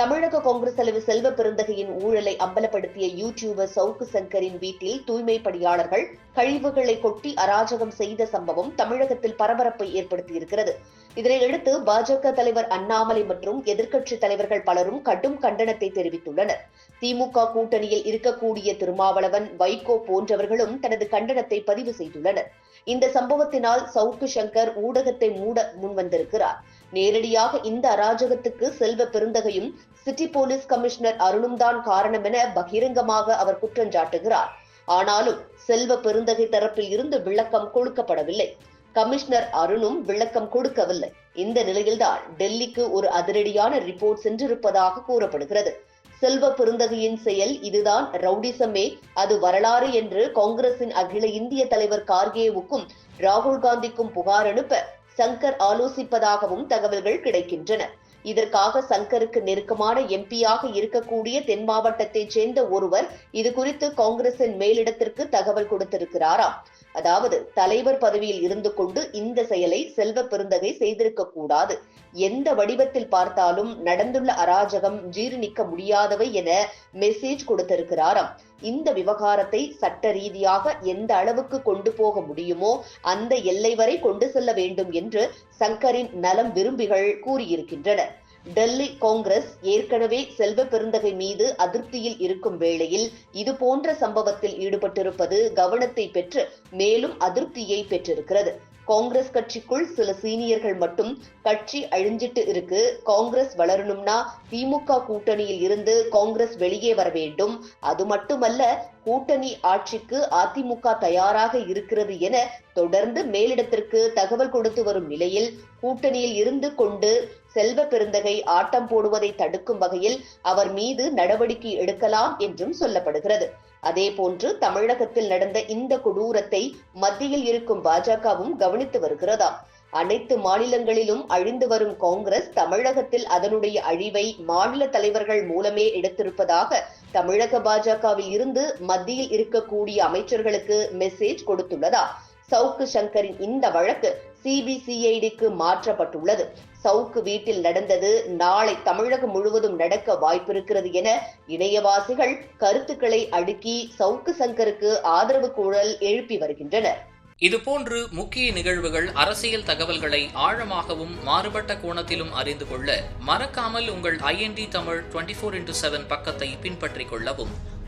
தமிழக காங்கிரஸ் தலைவர் செல்வ பெருந்தகையின் ஊழலை அம்பலப்படுத்திய யூடியூபர் சவுக்கு சங்கரின் வீட்டில் தூய்மை பணியாளர்கள் கழிவுகளை கொட்டி அராஜகம் செய்த சம்பவம் தமிழகத்தில் பரபரப்பை ஏற்படுத்தியிருக்கிறது. இதனையடுத்து பாஜக தலைவர் அண்ணாமலை மற்றும் எதிர்க்கட்சி தலைவர்கள் பலரும் கடும் கண்டனத்தை தெரிவித்துள்ளனர். திமுக கூட்டணியில் இருக்கக்கூடிய திருமாவளவன் வைகோ போன்றவர்களும் தனது கண்டனத்தை பதிவு செய்துள்ளனர். இந்த சம்பவத்தினால் சவுக்கு சங்கர் ஊடகத்தை மூட முன்வந்திருக்கிறார். நேரடியாக இந்த அராஜகத்துக்கு செல்வ பெருந்தகையும் சிட்டி போலீஸ் கமிஷனர் அருணும் தான் காரணம் என பகிரங்கமாக அவர் குற்றஞ்சாட்டுகிறார் ஆனாலும் செல்வ பெருந்தகை தரப்பில் இருந்து விளக்கம் கொடுக்கப்படவில்லை. கமிஷனர் அருணும் விளக்கம் கொடுக்கவில்லை. இந்த நிலையில்தான் டெல்லிக்கு ஒரு அதிரடியான ரிப்போர்ட் சென்றிருப்பதாக கூறப்படுகிறது. செல்வ பெருந்தகையின் செயல் இதுதான் ரவுடிசமே அது வரலாறு என்று காங்கிரசின் அகில இந்திய தலைவர் கார்கேவுக்கும் ராகுல் காந்திக்கும் புகார் அனுப்ப சங்கர் ஆலோசிப்பதாகவும் தகவல்கள் கிடைக்கின்றன. இதற்காக சங்கருக்கு நெருக்கமான எம்பியாக இருக்கக்கூடிய தென் மாவட்டத்தைச் சேர்ந்த ஒருவர் இது குறித்து காங்கிரசின் மேலிடத்திற்கு தகவல் கொடுத்திருக்கிறாராம். அதாவது தலைவர் பதவியில் இருந்து கொண்டு இந்த செயலை செல்வ பெருந்தகை செய்திருக்க கூடாது. எந்த வடிவத்தில் பார்த்தாலும் நடந்துள்ள அராஜகம் ஜீரணிக்க முடியாதவை என மெசேஜ் கொடுத்திருக்கிறாராம். இந்த விவகாரத்தை சட்ட ரீதியாக எந்த அளவுக்கு கொண்டு போக முடியுமோ அந்த எல்லை வரை கொண்டு செல்ல வேண்டும் என்று சங்கரின் நலம் விரும்பிகள் கூறியிருக்கின்றனர். டெல்லி காங்கிரஸ் ஏற்கனவே செல்வ பெருந்தகை மீது அதிருப்தியில் இருக்கும் வேளையில் இது போன்ற சம்பவத்தில் ஈடுபட்டிருப்பது கவனத்தை பெற்று மேலும் அதிருப்தியை பெற்றிருக்கிறது. காங்கிரஸ் கட்சிக்குள் சில சீனியர்கள் மட்டும் கட்சி அழிஞ்சிட்டு இருக்கு. காங்கிரஸ் வளரணும்னா திமுக கூட்டணியில் இருந்து காங்கிரஸ் வெளியே வர வேண்டும். அது மட்டுமல்ல கூட்டணி ஆட்சிக்கு அதிமுக தயாராக இருக்கிறது என தொடர்ந்து மேலிடத்திற்கு தகவல் கொடுத்து வரும் நிலையில் கூட்டணியில் இருந்து கொண்டு செல்வ பெருந்தகை ஆட்டம் போடுவதை தடுக்கும் வகையில் அவர் மீது நடவடிக்கை எடுக்கலாம் என்றும் சொல்லப்படுகிறது. அதேபோன்று தமிழகத்தில் நடந்த இந்த கொடூரத்தை மத்தியில் இருக்கும் பாஜகவும் கவனித்து வருகிறதா? அனைத்து மாநிலங்களிலும் அழிந்து வரும் காங்கிரஸ் தமிழகத்தில் அதனுடைய அழிவை மாநில தலைவர்கள் மூலமே எடுத்திருப்பதாக தமிழக பாஜகவில் இருந்து மத்தியில் இருக்கக்கூடிய அமைச்சர்களுக்கு மெசேஜ் கொடுத்துள்ளதா? சவுக்கு சங்கரின் இந்த வழக்கு சிபிசிஐடிக்கு மாற்றப்பட்டுள்ளது. சவுக்கு வீட்டில் நடந்தது நாளை தமிழகம் முழுவதும் நடக்க வாய்ப்பிருக்கிறது என இணையவாசிகள் கருத்துக்களை அடுக்கி சவுக்கு சங்கருக்கு ஆதரவு கூழல் எழுப்பி வருகின்றனர். இதுபோன்று முக்கிய நிகழ்வுகள் அரசியல் தகவல்களை ஆழமாகவும் மாறுபட்ட கோணத்திலும் அறிந்து கொள்ள மறக்காமல் உங்கள் IND Tamil twenty four into seven பக்கத்தை பின்பற்றிக் கொள்ளவும்.